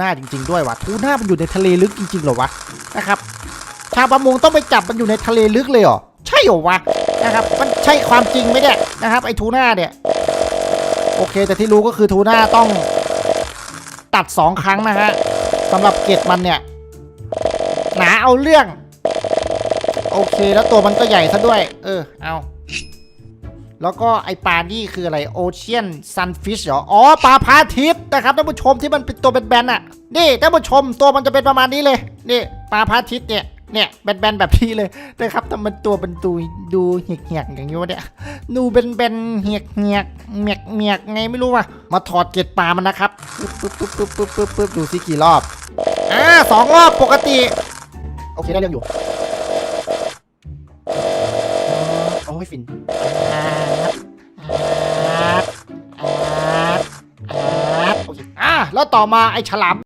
น่าจริง ๆ ด้วยวะทูน่ามันอยู่ในทะเลลึกจริงๆเหรอวะนะครับชาวประมงต้องไปจับมันอยู่ในทะเลลึกเลยเหรอใช่เหรอวะนะครับมันใช่ความจริงไหมเนี่ยนะครับไอ้ทูน่าเนี่ยโอเค แต่ที่รู้ก็คือทูน่าต้องตัดสองครั้งนะฮะสำหรับเกล็ดมันเนี่ยหนาเอาเรื่อง โอเคแล้วตัวมันก็ใหญ่ซะด้วย เออเอา แล้วก็ไอปลานี่คืออะไรโอเชียนซันฟิชเหรอ อ๋อปลาพาทิตย์นะครับท่านผู้ชมที่มันเป็นตัวแบนๆอะ นี่ท่านผู้ชมตัวมันจะเป็นประมาณนี้เลย นี่ปลาพาทิตย์เนี่ยเนี่ยแบนๆแบบนี้เลยนะครับแต่มันตัวเป็นดูดูเหียกๆอย่างนี้วะเนี่ยดูเป็นเป็นเหียกเหียกเมียกเมียกไงไม่รู้ว่ะมาถอดเกล็ดปลามันนะครับปึ๊บปึ๊บปึ๊บปึ๊บปึ๊บปึ๊บปึ๊บดูสิกี่รอบอ่าสองรอบปกติ โอเคได้เรื่องอยู่ อโอ้ยฟินอ่าอ่าอ่าอ่าโอเคอ่าแล้วต่อมาไอ้ฉลาม